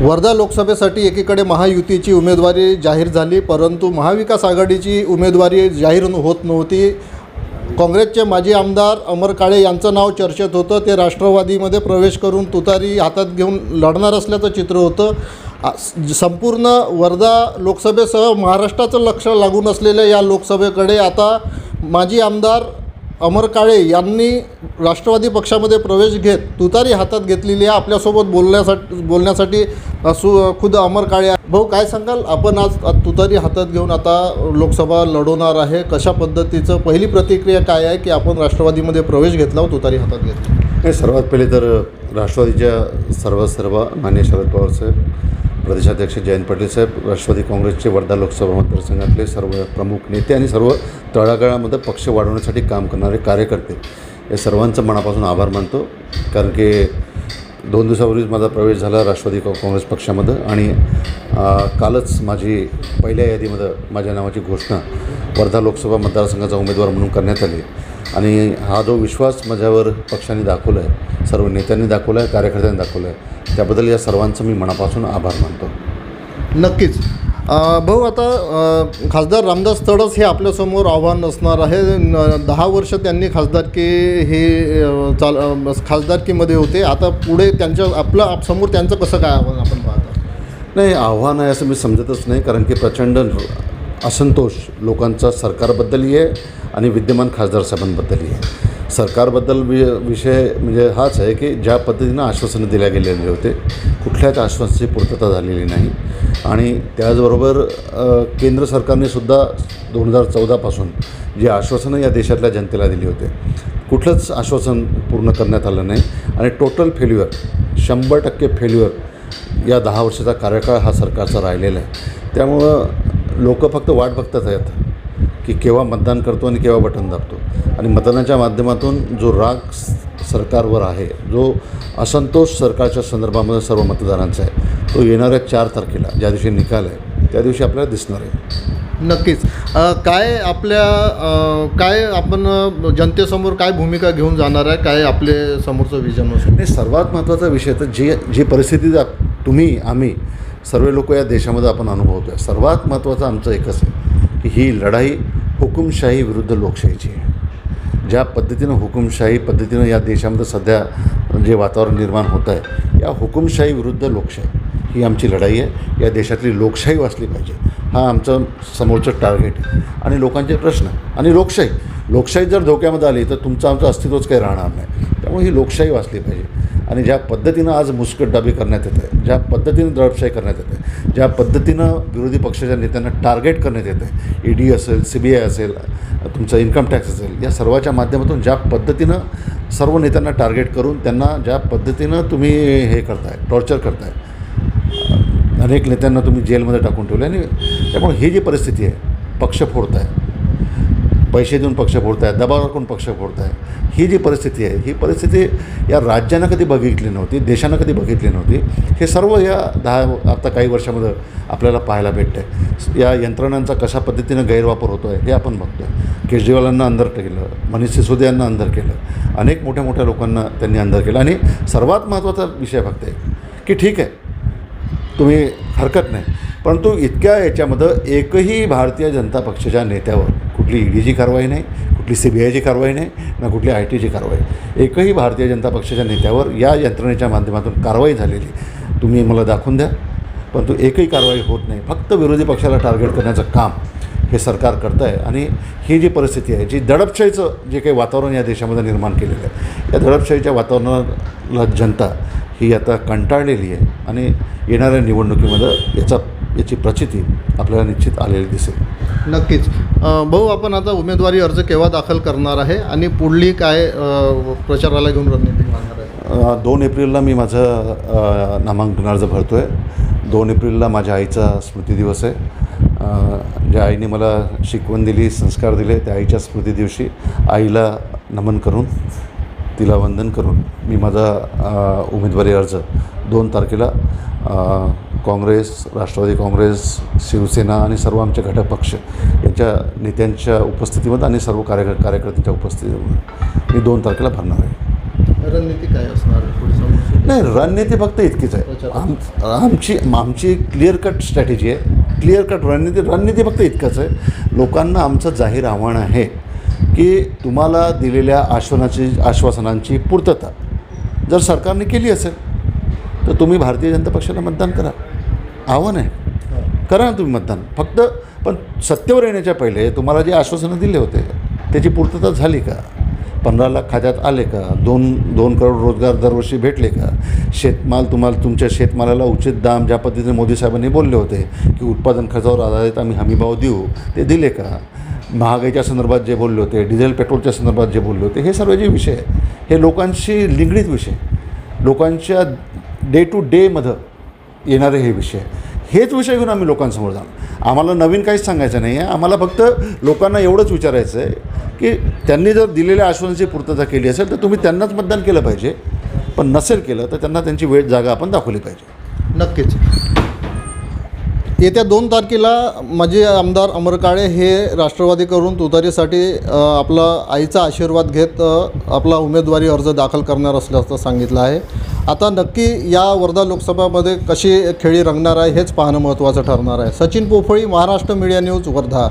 वर्धा लोकसभेसाठी एकीकडे महायुतीची उमेदवारी जाहीर झाली परंतु महाविकास आघाडीची उमेदवारी जाहीर होत नव्हती. काँग्रेसचे माजी आमदार अमर काळे यांचं नाव चर्चेत होतं. ते राष्ट्रवादीमध्ये प्रवेश करून तुतारी हातात घेऊन लढणार असल्याचं चित्र होतं. संपूर्ण वर्धा लोकसभेसह महाराष्ट्राचं लक्ष लागून असलेल्या या लोकसभेकडे आता माजी आमदार अमर काळे यांनी राष्ट्रवादी पक्षामध्ये प्रवेश घेत तुतारी हातात घेतलेली आहे. आपल्यासोबत बोलण्यासाठी बोलण्यासाठी सु खुद अमर काळे भाऊ काय सांगाल? आपण आज तुतारी हातात घेऊन आता लोकसभा लढवणार आहे. कशा पद्धतीचं पहिली प्रतिक्रिया काय आहे की आपण राष्ट्रवादीमध्ये प्रवेश घेतला व तुतारी हातात घेतली नाही सर्वात पहिले तर राष्ट्रवादीच्या सर्व सर्व मान्य शरद पवार साहेब प्रदेशाध्यक्ष जयंत पाटील साहेब राष्ट्रवादी काँग्रेसचे वर्धा लोकसभा मतदारसंघातले सर्व प्रमुख नेते आणि सर्व तळागाळामध्ये पक्ष वाढवण्यासाठी काम करणारे कार्यकर्ते. या सर्वांचं मनापासून आभार मानतो. कारण की दोन दिवसापूर्वीच माझा प्रवेश झाला राष्ट्रवादी काँग्रेस पक्षामध्ये आणि कालच माझी पहिल्या यादीमध्ये माझ्या नावाची घोषणा वर्धा लोकसभा मतदारसंघाचा उमेदवार म्हणून करण्यात आली. आणि हा जो विश्वास माझ्यावर पक्षाने दाखवला आहे सर्व नेत्यांनी दाखवला आहे कार्यकर्त्यांनी दाखवला आहे त्याबद्दल या सर्वांचं मी मनापासून आभार मानतो. नक्कीच. भाऊ आता खासदार रामदास तडस हे आपल्यासमोर आव्हान असणार आहे. दहा वर्ष त्यांनी खासदारकी हे चाल खासदारकीमध्ये होते. आता पुढे त्यांच्या आपलं आप- समोर त्यांचं कसं काय आव्हान आपण पाहता? नाही आव्हान आहे असं मी समजतच नाही कारण की प्रचंड असंतोष लोकांचा सरकारबद्दलही आहे आणि विद्यमान खासदार साहेबांबद्दलही आहे. सरकारबद्दल वि विषय म्हणजे हाच आहे की ज्या पद्धतीनं आश्वासनं दिल्या गेलेले होते कुठल्याच आश्वासनाची पूर्तता झालेली नाही. आणि त्याचबरोबर केंद्र सरकारने सुद्धा दोन हजार चौदापासून जी आश्वासनं या देशातल्या जनतेला दिली होते कुठलंच आश्वासन पूर्ण करण्यात आलं नाही. आणि टोटल फेल्युअर शंभर टक्के फेल्युअर या दहा वर्षाचा कार्यकाळ हा सरकारचा राहिलेला आहे. त्यामुळं लोक फक्त वाट बघतात आहेत. की केव्हा मतदान करतो आणि केव्हा बटन दाबतो. आणि मतदानाच्या माध्यमातून जो राग सरकारवर आहे जो असंतोष सरकारच्या संदर्भामध्ये सर्व मतदारांचा आहे तो येणाऱ्या चार तारखेला ज्या दिवशी निकाल आहे त्या दिवशी आपल्याला दिसणार आहे. नक्कीच. काय आपल्या काय आपण जनतेसमोर काय भूमिका घेऊन जाणार आहे? काय आपले समोरचं विजन आणि सर्वात महत्त्वाचा विषय तर जी जी परिस्थिती तुम्ही आम्ही सर्व लोक या देशामध्ये आपण अनुभवतो आहे सर्वात महत्त्वाचं आमचं एकच आहे की ही लढाई हुकुमशाही विरुद्ध लोकशाहीची आहे. ज्या पद्धतीनं हुकुमशाही पद्धतीनं या देशामध्ये सध्या जे वातावरण निर्माण होतं आहे या हुकुमशाही विरुद्ध लोकशाही ही आमची लढाई आहे. या देशातली लोकशाही वाचली पाहिजे. हा आमचं समोरचं टार्गेट आहे. आणि लोकांचे प्रश्न आणि लोकशाही. लोकशाही जर धोक्यामध्ये आली तर तुमचं आमचं अस्तित्वच काही राहणार नाही. त्यामुळे ही लोकशाही वाचली पाहिजे. आणि ज्या पद्धतीनं आज मुस्कटदाबी करण्यात येत आहे ज्या पद्धतीनं दडपशाही करण्यात येते आहे ज्या पद्धतीनं विरोधी पक्षाच्या नेत्यांना टार्गेट करण्यात येते आहे ई डी असेल सी बी आय असेल तुमचं इन्कम टॅक्स असेल या सर्वाच्या माध्यमातून ज्या पद्धतीनं सर्व नेत्यांना टार्गेट करून त्यांना ज्या पद्धतीनं तुम्ही हे करताय टॉर्चर करताय अनेक नेत्यांना तुम्ही जेलमध्ये टाकून ठेवले आणि त्यामुळे ही जी परिस्थिती आहे पक्ष फोडत आहे पैसे देऊन पक्ष फोडताय दबाव राखून पक्ष फोडत आहे ही जी परिस्थिती आहे ही परिस्थिती या राज्यानं कधी बघितली नव्हती देशानं कधी बघितली नव्हती हे सर्व या दहा आता काही वर्षामध्ये आपल्याला पाहायला भेटतं आहे या यंत्रणांचा कशा पद्धतीनं गैरवापर होतो आहे हे आपण बघतो आहे केजरीवालांना अंदर केलं मनीष सिसोदियांना अंदर केलं अनेक मोठ्या मोठ्या लोकांना त्यांनी अंदर केलं. आणि सर्वात महत्त्वाचा विषय फक्त आहे की ठीक आहे तुम्ही हरकत नाही. परंतु इतक्या याच्यामध्ये एकही भारतीय जनता पक्षाच्या नेत्यावर कुठली ई डीची कारवाई नाही कुठली सी बी आयची कारवाई नाही ना कुठली आय टीची कारवाई. एकही भारतीय जनता पक्षाच्या नेत्यावर या यंत्रणेच्या माध्यमातून कारवाई झालेली तुम्ही मला दाखवून द्या. परंतु एकही कारवाई होत नाही. फक्त विरोधी पक्षाला टार्गेट करण्याचं काम हे सरकार करत आहे आणि ही जी परिस्थिती आहे जी दडपशाहीचं जे काही वातावरण या देशामध्ये निर्माण केलेलं आहे या दडपशाहीच्या वातावरणाला जनता ही आता कंटाळलेली आहे आणि येणाऱ्या निवडणुकीमध्ये याचा याची प्रचिती आपल्याला निश्चित आलेली दिसेल. नक्कीच. भाऊ आपण आता उमेदवारी अर्ज केव्हा दाखल करणार आहे आणि पुढली काय प्रचाराला घेऊन रणनीती मांडणार आहे? दोन एप्रिलला मी माझं नामांकन अर्ज भरतो आहे दोन एप्रिलला माझ्या आईचा स्मृतिदिवस आहे. ज्या आईने मला शिकवण दिली संस्कार दिले त्या आईच्या स्मृतिदिवशी आईला नमन करून तिला वंदन करून मी माझा उमेदवारी अर्ज दोन तारखेला काँग्रेस राष्ट्रवादी काँग्रेस शिवसेना आणि सर्व आमचे घटक पक्ष यांच्या नेत्यांच्या उपस्थितीमध्ये आणि सर्व कार्य कार्यकर्त्यांच्या उपस्थितीमध्ये मी दोन तारखेला भरणार आहे. रणनीती काय असणार? नाही रणनीती फक्त इतकीच आहे. आम आमची आमची क्लिअर कट स्ट्रॅटेजी आहे. क्लिअर कट रणनीती रणनीती फक्त इतकंच आहे. लोकांना आमचं जाहीर आव्हान आहे की तुम्हाला दिलेल्या आश्वानाची आश्वासनांची पूर्तता जर सरकारने केली असेल तर तुम्ही भारतीय जनता पक्षाला मतदान करा. आव्हान आहे. करा ना तुम्ही मतदान. फक्त पण सत्तेवर येण्याच्या पहिले तुम्हाला जे आश्वासनं दिले होते त्याची पूर्तता झाली का? पंधरा लाख खात्यात आले का? दोन दोन करोड रोजगार दरवर्षी भेटले का? शेतमाल तुम्हाला तुमच्या शेतमालाला उचित दाम ज्या पद्धतीने मोदी साहेबांनी बोलले होते की उत्पादन खर्चावर आधारित आम्ही हमीभाव देऊ ते दिले का? महागाईच्या संदर्भात जे बोलले होते डिझेल पेट्रोलच्या संदर्भात जे बोलले होते हे सर्व जे विषय हे लोकांशी निगडीत विषय लोकांच्या डे टू डेमध्ये येणारे हे विषय हेच विषय घेऊन आम्ही लोकांसमोर जाणार. आम्हाला नवीन काहीच सांगायचं नाही आहे आम्हाला फक्त लोकांना एवढंच विचारायचं आहे की त्यांनी जर दिलेल्या आश्वासनाची पूर्तता केली असेल तर तुम्ही त्यांनाच मतदान केलं पाहिजे. पण नसेल केलं तर त्यांना त्यांची वेळ जागा आपण दाखवली पाहिजे. नक्कीच. येत्या दोन तारखेला माजी आमदार अमर काळे हे राष्ट्रवादीकडून तुतारीसाठी आपला आईचा आशीर्वाद घेत आपला उमेदवारी अर्ज दाखल करणार असल्याचं सांगितलं आहे. आता नक्की या वर्धा लोकसभामध्ये कशी खेळी रंगणार आहे हेच पाहणं महत्त्वाचं ठरणार आहे. Sachin Pophali Maharashtra media news Wardha.